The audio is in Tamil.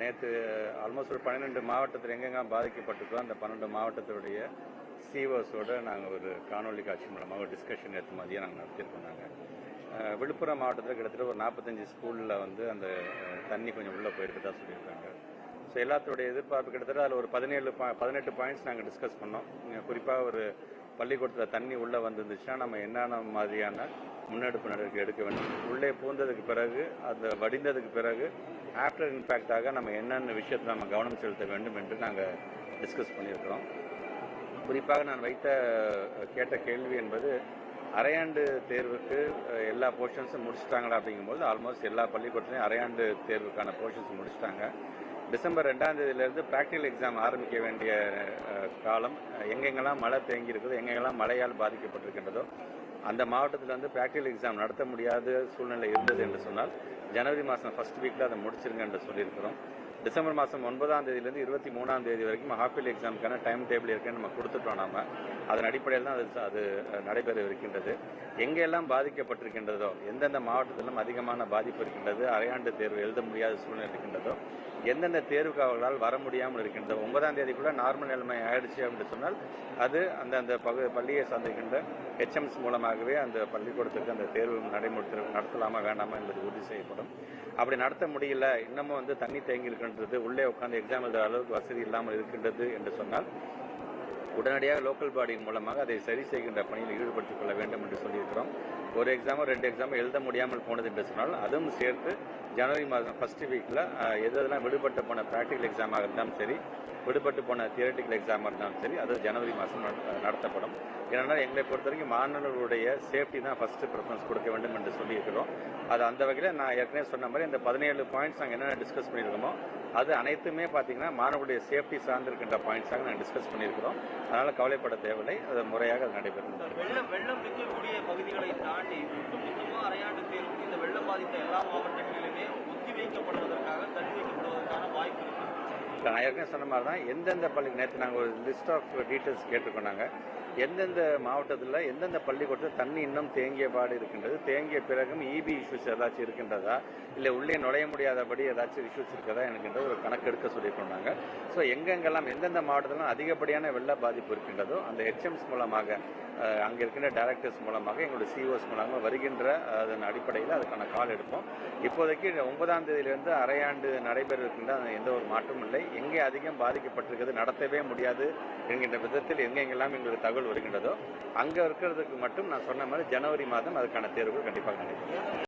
நேற்று ஆல்மோஸ்ட் ஒரு பன்னிரெண்டு மாவட்டத்தில் எங்கெங்க பாதிக்கப்பட்டிருக்கோ அந்த பன்னெண்டு மாவட்டத்தினுடைய சிஓஸோடு நாங்கள் ஒரு காணொலி காட்சி மூலமாக ஒரு டிஸ்கஷன் நேற்று மதியம் நாங்கள் நடத்தியிருக்கோம் நாங்கள் விழுப்புரம் மாவட்டத்தில் கிட்டத்தட்ட ஒரு நாற்பத்தஞ்சு ஸ்கூலில் வந்து அந்த தண்ணி கொஞ்சம் உள்ளே போயிருக்கதா சொல்லியிருக்காங்க. ஸோ எல்லாத்தோடைய எதிர்பார்ப்பு கிட்டத்தட்ட அதில் ஒரு பதினேழு பா பதினெட்டு பாயிண்ட்ஸ் நாங்கள் டிஸ்கஸ் பண்ணோம். குறிப்பாக ஒரு பள்ளிக்கூடத்தில் தண்ணி உள்ளே வந்துருந்துச்சுன்னா நம்ம என்னென்ன மாதிரியான முன்னெடுப்பு நடவடிக்கை எடுக்க வேண்டும். உள்ளே பூந்ததுக்கு பிறகு அந்த வடிந்ததுக்கு பிறகு ஆஃப்டர் இம்பேக்டாக நம்ம என்னென்ன விஷயத்தை நம்ம கவனம் செலுத்த வேண்டும் என்று நாங்கள் டிஸ்கஸ் பண்ணியிருக்கிறோம். குறிப்பாக நான் வைத்த கேட்ட கேள்வி என்பது அரையாண்டு தேர்வுக்கு எல்லா போர்ஷன்ஸும் முடிச்சிட்டாங்களா அப்படிங்கும்போது ஆல்மோஸ்ட் எல்லா பள்ளிக்கூடத்துலையும் அரையாண்டு தேர்வுக்கான போர்ஷன்ஸ் முடிச்சிட்டாங்க. டிசம்பர் ரெண்டாம் தேதியிலேருந்து ப்ராக்டிகல் எக்ஸாம் ஆரம்பிக்க வேண்டிய காலம் எங்கெங்கெல்லாம் மழை தேங்கி இருக்குதோ எங்கெங்கெல்லாம் மழையால் பாதிக்கப்பட்டிருக்கின்றதோ அந்த மாவட்டத்தில் வந்து ப்ராக்டிகல் எக்ஸாம் நடத்த முடியாத சூழ்நிலை இருந்தது என்று சொன்னால் ஜனவரி மாதம் ஃபர்ஸ்ட் வீக்கில் அதை முடிச்சிருங்க என்று சொல்லியிருக்கிறோம். டிசம்பர் மாதம் ஒன்பதாம் தேதியிலேருந்து இருபத்தி மூணாம் தேதி வரைக்கும் ஹாஃபில் எக்ஸாமுக்கான டைம் டேபிள் இருக்குன்னு நம்ம கொடுத்துட்டோம் நாம. அதன் அடிப்படையில் தான் அது அது நடைபெற இருக்கின்றது எங்கெல்லாம் பாதிக்கப்பட்டிருக்கின்றதோ எந்தெந்த மாவட்டத்திலும் அதிகமான பாதிப்பு இருக்கின்றது அரையாண்டு தேர்வு எழுத முடியாத சூழ்நிலை இருக்கின்றதோ எந்தெந்த தேர்வுக்கு அவர்களால் வர முடியாமல் இருக்கின்றதோ ஒன்பதாம் தேதிக்குள்ள நார்மல் நிலைமை ஆயிடுச்சு அப்படின்னு சொன்னால் அது அந்த அந்த பகு பள்ளியை சார்ந்திருக்கின்ற ஹெச்எம்ஸ் மூலமாகவே அந்த பள்ளிக்கூடத்துக்கு அந்த தேர்வு நடைமுறை நடத்தலாமா வேண்டாமா என்பது உறுதி செய்யப்படும். அப்படி நடத்த முடியல இன்னமும் வந்து தண்ணி தேங்கி இருக்கின்றது உள்ளே உட்கார்ந்து எக்ஸாம் எழுத அளவுக்கு வசதி இல்லாமல் இருக்கின்றது என்று சொன்னால் உடனடியாக லோக்கல் பாடியின் மூலமாக அதை சரி செய்கின்ற பணியில் ஈடுபடுத்திக் கொள்ள வேண்டும் என்று சொல்லியிருக்கிறோம். ஒரு எக்ஸாமோ ரெண்டு எக்ஸாமோ எழுத முடியாமல் போனது என்று சொன்னால் அதுவும் சேர்த்து ஜனவரி மாதம் ஃபர்ஸ்ட் வீக்கில் எது எதெல்லாம் விடுபட்டு போன ப்ராக்டிக்கல் எக்ஸாமாக இருந்தாலும் சரி விடுபட்டு போன தியரட்டிக்கல் எக்ஸாமாக இருந்தாலும் சரி அது ஜனவரி மாதம் நடத்தப்படும். ஏன்னா எங்களை பொறுத்த வரைக்கும் மாணவர்களுடைய சேஃப்டி தான் ஃபர்ஸ்ட் ப்ரிஃபரன்ஸ் கொடுக்க வேண்டும் என்று சொல்லியிருக்கிறோம். அது அந்த வகையில் நான் ஏற்கனவே சொன்ன மாதிரி இந்த பதினேழு பாயிண்ட்ஸ் நாங்கள் என்னென்ன டிஸ்கஸ் பண்ணியிருக்கோமோ அது அனைத்துமே பார்த்தீங்கன்னா மாணவர்களுடைய சேஃப்டி சார்ந்திருக்கின்ற பாயிண்ட்ஸாக நாங்கள் டிஸ்கஸ் பண்ணியிருக்கிறோம். அதனால் கவலைப்பட தேவையில்லை. அது முறையாக அது நடைபெறும். வெள்ளம் வெள்ளம் நிற்கக்கூடிய பகுதிகளை தாண்டி ஒட்டுமொத்தமாக அரையாண்டு தேர்வு இந்த வெள்ளம் பாதித்த எல்லா மாவட்டங்களிலுமே ஒத்தி வைக்கப்படுவதற்காக தள்ளி நான் ஏற்கனவே சொன்ன மாதிரி தான் எந்தெந்த பள்ளி நேற்று நாங்கள் ஒரு லிஸ்ட் ஆஃப் டீட்டெயில்ஸ் கேட்டிருக்கோம் நாங்கள் எந்தெந்த மாவட்டத்தில் எந்தெந்த பள்ளிக்கூடத்தில் தண்ணி இன்னும் தேங்கிய பாடு இருக்கின்றது தேங்கிய பிறகும் இபி இஷ்யூஸ் ஏதாச்சும் இருக்கின்றதா இல்லை உள்ளே நுழைய முடியாதபடி ஏதாச்சும் இஷ்யூஸ் இருக்கிறதா எனக்குன்ற ஒரு கணக்கெடுக்க சொல்லியிருக்கோம் நாங்கள் ஸோ எங்கெங்கெல்லாம் எந்தெந்த மாவட்டத்திலும் அதிகப்படியான வெள்ள பாதிப்பு இருக்கின்றதோ அந்த ஹெச்எம்ஸ் மூலமாக அங்கே இருக்கின்ற டைரக்டர்ஸ் மூலமாக எங்களுடைய சிஓஸ் மூலமாக வருகின்ற அதன் அடிப்படையில் அதுக்கான கால் எடுப்போம். இப்போதைக்கு ஒன்பதாம் தேதியிலிருந்து அரையாண்டு நடைபெற இருக்கின்ற எந்த ஒரு மாற்றமும் இல்லை. எங்கே அதிகம் பாதிக்கப்பட்டிருக்கிறது நடத்தவே முடியாது என்கின்ற விதத்தில் எங்கெங்கெல்லாம் எங்களுக்கு தகவல் வருகின்றதோ அங்கே இருக்கிறதுக்கு மட்டும் நான் சொன்ன மாதிரி ஜனவரி மாதம் அதுக்கான தேர்வுகள் கண்டிப்பாக நடைபெறும்.